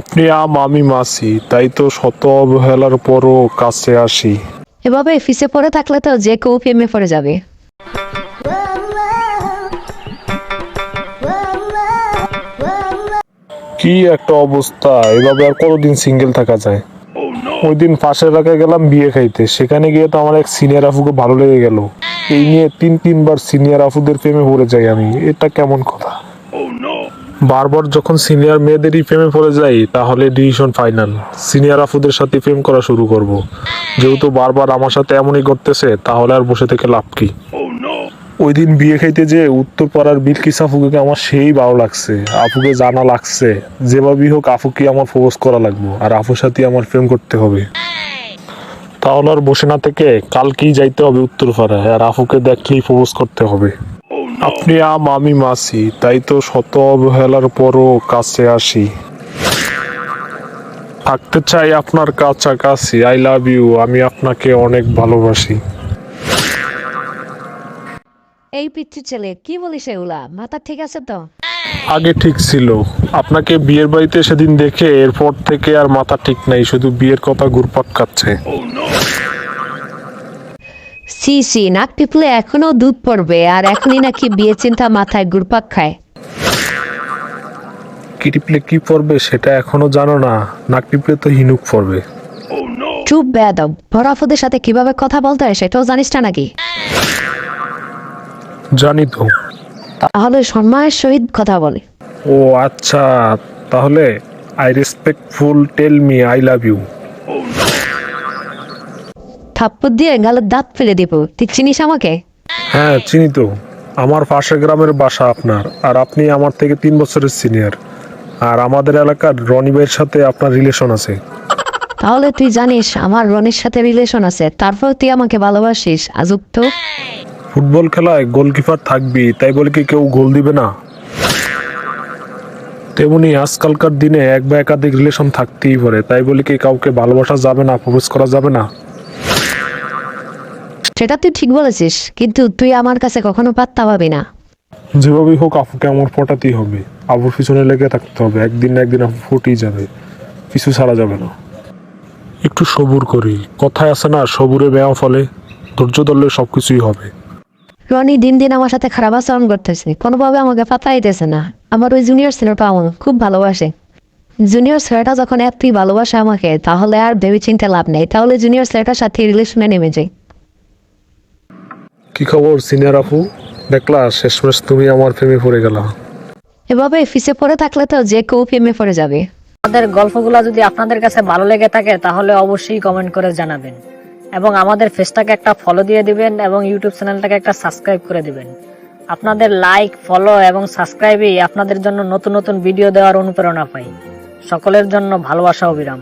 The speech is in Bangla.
আপনি আম আমি মাসি তাই তো শত অবহেলার পরও কাছে আসি। এভাবে ফিসে পড়ে থাকলে তো যে কেউ প্রেমে পড়ে যাবে। কি একটা অবস্থা এভাবে আর কতদিন সিঙ্গেল থাকা যায়? ওই দিন পাশে এলাকায় গেলাম বিয়ে খাইতে সেখানে গিয়ে তো আমার এক সিনিয়র আফুকে ভালো লেগে গেল। এই নিয়ে তিন তিনবার সিনিয়র আফুদের প্রেমে পড়ে যাই আমি এটা কেমন কথা? বারবার যখন সিনিয়র মেয়েদেরই প্রেমে পড়ে যাই, তাহলে ডিসিশন ফাইনাল সিনিয়র আফুদের সাথে প্রেম করা শুরু করব। যেহেতু বারবার আমার সাথে এমনই করতেছে তাহলে আর বসে থেকে লাভ কি? ওই দিন বিয়ে খাইতে যে উত্তর পাড়ার বিলকিস আফুকে আমার সেই ভালো লাগছে। আফুকে জানা লাগছে, যেভাবেই হোক আফুকে আমার ফোকাস করা লাগবো, আর আফুর সাথে আমার প্রেম করতে হবে। তাহলে আর বসে না থেকে কালকেই যাইতে হবে উত্তর পাড়ায় আর আফুকে দেখলেই ফোকাস করতে হবে। আপনি আম আমি মাসি তাই তো শত অবহেলার পরও কাছে আসি। থাকতে চাই আপনার কাছাকাছি আই লাভ ইউ আমি আপনাকে অনেক ভালোবাসি। এই পিচ্ছি ছেলে কি বলিস এগুলা? মাথা ঠিক আছে তো? আগে ঠিক ছিল। আপনাকে বিয়ের বাড়িতে সেদিন দেখে এরপর থেকে আর মাথা ঠিক নাই শুধু বিয়ের কথা ঘুরপাক খাচ্ছে। সি সি নাক পিপলে এখনও দুধ পড়বে আর এখনই নাকি বিয়ে চিন্তা মাথায় গুড়পাক খায়। কি টিপলে কি পড়বে সেটা এখনও জানো না নাক টিপলে তো হিনুক পড়বে। চুপ বেয়াদব ভরাফুদের সাথে কীভাবে কথা বলতে হয় সেটাও জানিস না নাকি? জানি তো। তাহলে সম্মানের সহিত কথা বলে। ও আচ্ছা তাহলে I respectful tell me I love you. থাপ্পড় দিয়ে গালের দাঁত ফেলে দিব। তুই চিনিস আমাকে? হ্যাঁ চিনি তো। আমার পাশের গ্রামের বাসা আপনার আর আপনি আমার থেকে তিন বছরের সিনিয়র আর আমাদের এলাকার রনি ভাইয়ের সাথে আপনার রিলেশন আছে। তাহলে তুই জানিস আমার রনির সাথে রিলেশন আছে। তারপর তুই আমাকে ভালোবাসিস আজব তো। ফুটবল খেলায় গোলকিপার থাকবি তাই বলে কি কেউ গোল দিবে না? তেমনি আজকালকার দিনে এক বা একাধিক রিলেশন থাকতেই পারে তাই বলে কি কাউকে ভালোবাসা যাবে না প্রপোজ করা যাবে না? সেটা তুই ঠিক বলেছিস কিন্তু তুই আমার কাছে কখনো পাত্তা পাবি না। যেভাবেই হোক আফুকে আমার পটাতেই হবে। আফুর পিছনে লেগে থাকতে হবে। একদিন না একদিন আফু ফুটেই যাবে। পিছু ছাড়া যাবে না। একটু সবুর করি। কথায় আছে না সবুরে ব্যায়াম ফলে ধৈর্য ধরলে সব কিছুই হবে। রনি দিন দিন আমার সাথে খারাপ আচরণ করতেছে। কোনোভাবে আমাকে পাত্তা দিতেছে না। আমার ওই জুনিয়র ছেলেটা আমাকে খুব ভালোবাসে। জুনিয়র ছেলেটা যখন এতই ভালোবাসে আমাকে তাহলে আর ভেবে চিন্তা লাভ নেই। তাহলে জুনিয়র ছেলেটার সাথে রিলেশনে নেমে যাই। কি খবর সিনিয়র আফু দেখলা শেষমেশ তুমি আমার প্রেমে পড়ে গেলা। এভাবে ফিসে পড়ে থাকলে তো যে কেউ প্রেমে পড়ে যাবে। আমাদের গল্পগুলো যদি আপনাদের কাছে ভালো লেগে থাকে তাহলে অবশ্যই কমেন্ট করে জানাবেন। এবং আমাদের ফেসটাকে একটা ফলো দিয়ে দিবেন এবং ইউটিউব চ্যানেলটাকে একটা সাবস্ক্রাইব করে দিবেন। আপনাদের লাইক ফলো এবং সাবস্ক্রাইবই আপনাদের জন্য নতুন নতুন ভিডিও দেওয়ার অনুপ্রেরণা পাই। সকলের জন্য ভালোবাসা অবিরাম।